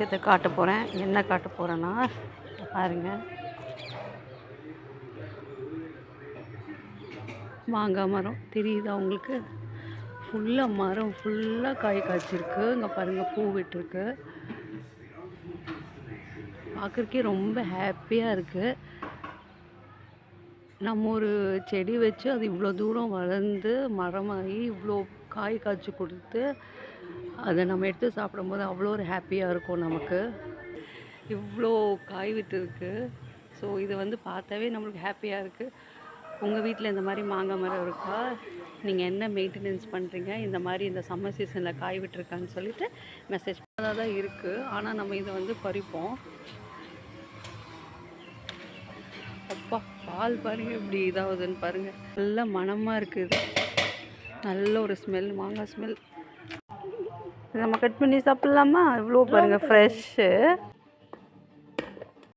விஷயத்த காட்ட போகிறேன் என்ன காட்ட போகிறேன்னா பாருங்க. மாங்காய் மரம். தெரியுதா உங்களுக்கு? ஃபுல்லாக மரம் ஃபுல்லாக காய் காய்ச்சிருக்கு. இங்கே பாருங்கள் பூ விட்டுருக்கு. பார்க்குறக்கே ரொம்ப ஹாப்பியாக இருக்குது நம்ம ஒரு செடி வச்சு அது இவ்வளோ தூரம் வளர்ந்து மரமாகி இவ்வளோ காய் காய்ச்சி கொடுத்து அதை நம்ம எடுத்து சாப்பிடும்போது அவ்வளோ ஒரு ஹாப்பியாக இருக்கும் நமக்கு. இவ்வளோ காய் விட்டுருக்கு. ஸோ இது வந்து பார்த்தாவே நம்மளுக்கு ஹாப்பியாக இருக்குது உங்கள் வீட்டில் இந்த மாதிரி மாங்காய் மரம் இருக்கா? நீங்கள் என்ன மெயின்டெனன்ஸ் பண்ணுறீங்க இந்த மாதிரி இந்த சம்மர் சீசனில் காய் விட்டுருக்கான்னு சொல்லிட்டு மெசேஜ் பண்ணதாக தான் இருக்குது ஆனால் நம்ம இதை வந்து பறிப்போம். அப்பா பால் பாருங்கள் இப்படி இதாகுதுன்னு பாருங்கள் நல்லா மனமாக இருக்குது நல்ல ஒரு ஸ்மெல் மாங்காய் ஸ்மெல் நம்ம கட் பண்ணி சாப்பிட்லாமா? இவ்வளோ பாருங்க ஃப்ரெஷ்ஷு